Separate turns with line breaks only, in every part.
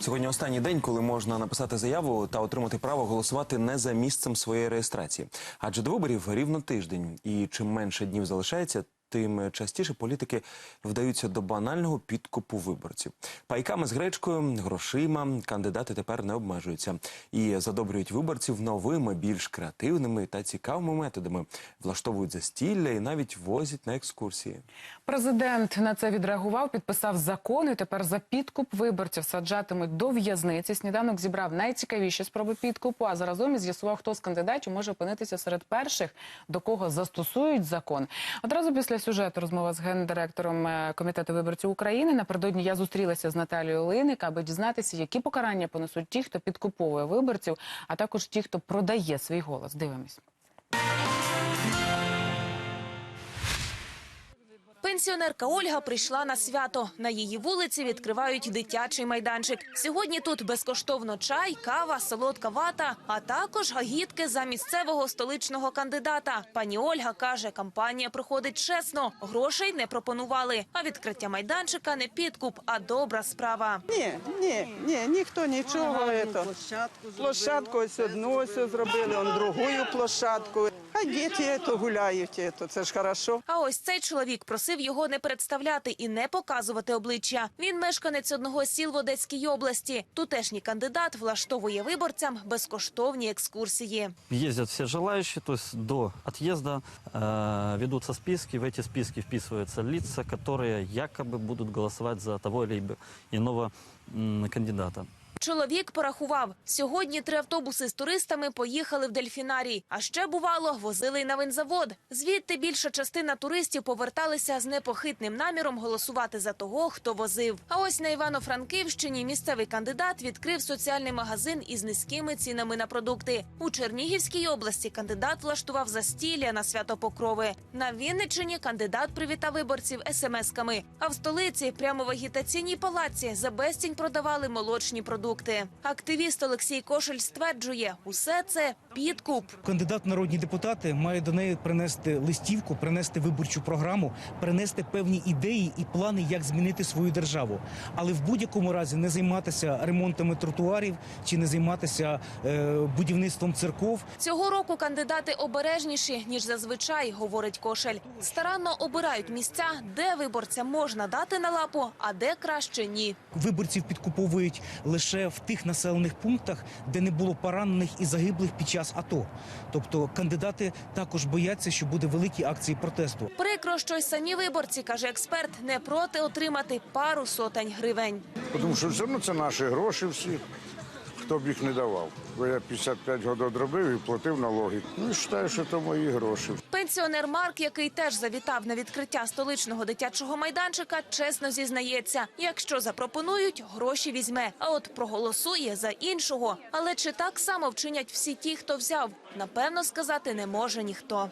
Сьогодні останній день, коли можна написати заяву та отримати право голосувати не за місцем своєї реєстрації. Адже до виборів рівно тиждень, і чим менше днів залишається, тим частіше політики вдаються до банального підкупу виборців. Пайками з гречкою, грошима кандидати тепер не обмежуються і задобрюють виборців новими, більш креативними та цікавими методами, влаштовують застілля і навіть возять на екскурсії.
Президент на це відреагував, підписав закон і тепер за підкуп виборців саджатимуть до в'язниці. Сніданок зібрав найцікавіші спроби підкупу, а заразом і з'ясував, хто з кандидатів може опинитися серед перших, до кого застосують закон. Одразу після сюжету розмова з гендиректором е, комітету виборців України. Напередодні я зустрілася з Наталією Линик, аби дізнатися, які покарання понесуть ті, хто підкуповує виборців, а також ті, хто продає свій голос. Дивимось.
Пенсіонерка Ольга прийшла на свято. На її вулиці відкривають дитячий майданчик. Сьогодні тут безкоштовно чай, кава, солодка вата, а також агітки за місцевого столичного кандидата. Пані Ольга каже, кампанія проходить чесно, грошей не пропонували. А відкриття майданчика не підкуп, а добра справа.
Ні, ні, ні, ніхто нічого. ето.
площадку
Площадку ось одну ось зробили, он другую площадку. А діти ето гуляють, ето. це ж хорошо.
А ось цей чоловік просив його не представляти і не показувати обличчя. Він мешканець одного з сіл в Одеській області. Тутешній кандидат влаштовує виборцям безкоштовні екскурсії.
Ездят все желающие, то есть до отъезда э, ведутся списки, в эти списки вписываются лица, которые якобы будут голосовать за того или иного м, кандидата.
Чоловік порахував, сьогодні три автобуси з туристами поїхали в дельфінарій. А ще, бувало, возили й на винзавод. Звідти більша частина туристів поверталися з непохитним наміром голосувати за того, хто возив. А ось на Івано-Франківщині місцевий кандидат відкрив соціальний магазин із низькими цінами на продукти. У Чернігівській області кандидат влаштував застілля на свято Покрови. На Вінниччині кандидат привітав виборців смс-ками. А в столиці, прямо в агітаційній палаці, за безцінь продавали молочні продукти. Активіст Олексій Кошель стверджує, усе це підкуп.
Кандидат в народні депутати має до неї принести листівку, принести виборчу програму, принести певні ідеї і плани, як змінити свою державу. Але в будь-якому разі не займатися ремонтами тротуарів чи не займатися е, будівництвом церков.
Цього року кандидати обережніші ніж зазвичай, говорить Кошель. Старанно обирають місця, де виборцям можна дати на лапу, а де краще ні.
Виборців підкуповують лише в тих населених пунктах, де не було поранених і загиблих під час АТО. Тобто кандидати також бояться, що буде великі акції протесту.
Прикро, що й самі виборці, каже експерт, не проти отримати пару сотень гривень.
Тому що все одно це наші гроші всі, хто б їх не давав. Бо я 55 років одробив і платив налоги. Ну і вважаю, що це мої гроші.
Пенсіонер Марк, який теж завітав на відкриття столичного дитячого майданчика, чесно зізнається: якщо запропонують, гроші візьме. А от проголосує за іншого. Але чи так само вчинять всі ті, хто взяв? Напевно, сказати не може ніхто.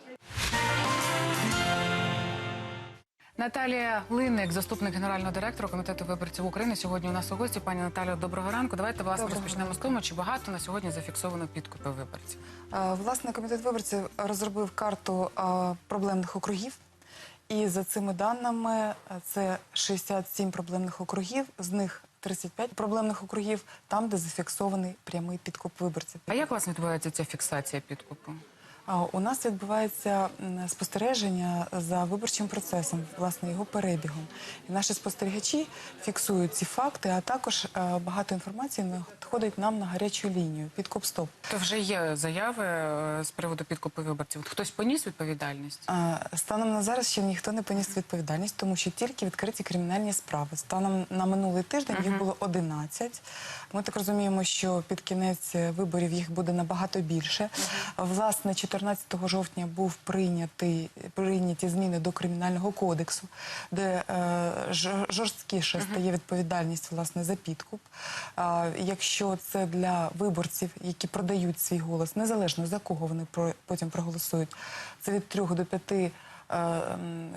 Наталія Линник, заступник генерального директора комітету виборців України. Сьогодні у нас у гості. Пані Наталію, доброго ранку. Давайте власне розпочнемо з того, чи багато на сьогодні зафіксовано підкупи виборців.
Е, Власне, комітет виборців розробив карту е, проблемних округів. І за цими даними е, це 67 проблемних округів, з них 35 проблемних округів, там, де зафіксований прямий підкуп виборців.
А як вас відбувається ця фіксація підкупу?
У нас відбувається спостереження за виборчим процесом, власне, його перебігом. І наші спостерігачі фіксують ці факти, а також е, багато інформації надходить нам на гарячу лінію підкуп стоп.
То вже є заяви е, з приводу підкупу виборців. Хтось поніс відповідальність?
Станом на зараз ще ніхто не поніс відповідальність, тому що тільки відкриті кримінальні справи. Станом на минулий тиждень їх було 11. Ми так розуміємо, що під кінець виборів їх буде набагато більше. Власне, 14 жовтня був прийнятий прийняті зміни до кримінального кодексу, де е, жорсткіше стає відповідальність власне за підкуп. Е, якщо це для виборців, які продають свій голос, незалежно за кого вони потім проголосують, це від 3 до 5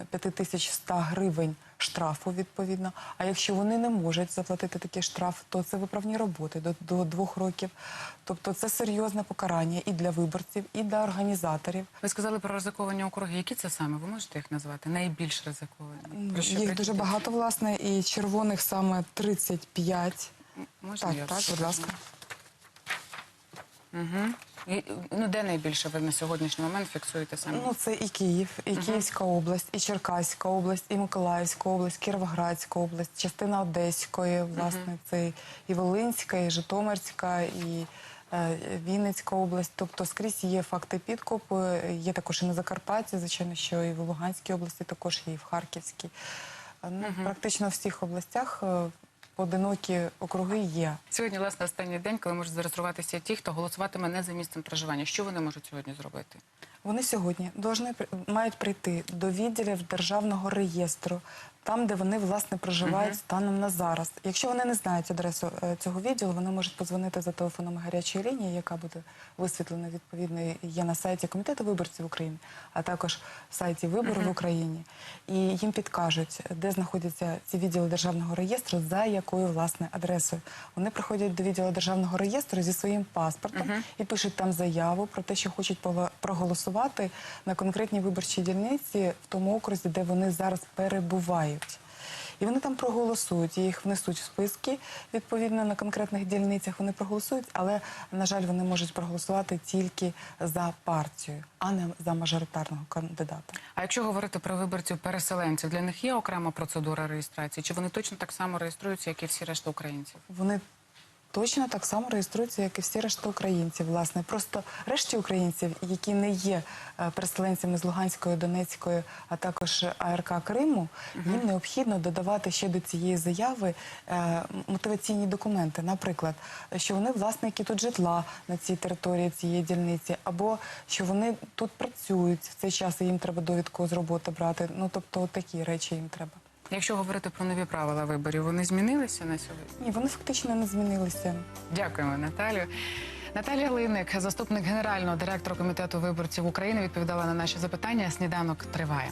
5100 гривень штрафу відповідно. А якщо вони не можуть заплатити такий штраф, то це виправні роботи до, до двох років. Тобто це серйозне покарання і для виборців, і для організаторів.
Ви сказали про ризиковані округи. Які це саме? Ви можете їх назвати? Найбільш ризиковані? Про що
Їх дуже багато, власне, і червоних саме 35.
М- Можна
Так,
я
так, будь ласка.
Угу. Ну, де найбільше ви на сьогоднішній момент фіксуєте саме?
Ну, це і Київ, і Київська область, і Черкаська область, і Миколаївська область, Кіровоградська область, частина Одеської, власне, це і Волинська, і Житомирська, і е, Вінницька область. Тобто скрізь є факти підкупу. Є також і на Закарпатті, звичайно, що і в Луганській області, також є і в Харківській. Е, Ну, Практично в всіх областях е, поодинокі округи є.
Сьогодні, власне, останній день, коли можуть зареєструватися ті, хто голосуватиме не за місцем проживання. Що вони можуть сьогодні зробити?
Вони сьогодні должны, мають прийти до відділів державного реєстру, там, де вони власне проживають станом на зараз. Якщо вони не знають адресу е, цього відділу, вони можуть подзвонити за телефоном гарячої лінії, яка буде висвітлена відповідно є на сайті Комітету виборців України, а також в сайті Вибори в Україні. І їм підкажуть, де знаходяться ці відділи державного реєстру, за якою власне адресою. Вони приходять до відділу державного реєстру зі своїм паспортом і пишуть там заяву про те, що хочуть проголосувати на конкретній виборчій дільниці в тому окрузі, де вони зараз перебувають. І вони там проголосують, їх внесуть в списки відповідно на конкретних дільницях. Вони проголосують, але на жаль, вони можуть проголосувати тільки за партію, а не за мажоритарного кандидата.
А якщо говорити про виборців переселенців, для них є окрема процедура реєстрації? Чи вони точно так само реєструються, як і всі решта українців?
Вони точно так само реєструються, як і всі решта українців. Власне, просто решті українців, які не є е, переселенцями з Луганської, Донецької, а також АРК Криму, їм необхідно додавати ще до цієї заяви е, мотиваційні документи. Наприклад, що вони власники тут житла на цій території цієї дільниці, або що вони тут працюють в цей час, і їм треба довідку з роботи брати. Ну тобто, такі речі їм треба.
Якщо говорити про нові правила виборів, вони змінилися на сьогодні?
Ні, вони фактично не змінилися.
Дякуємо, Наталію. Наталія Линик, заступник генерального директора комітету виборців України, відповідала на наші запитання. Сніданок триває.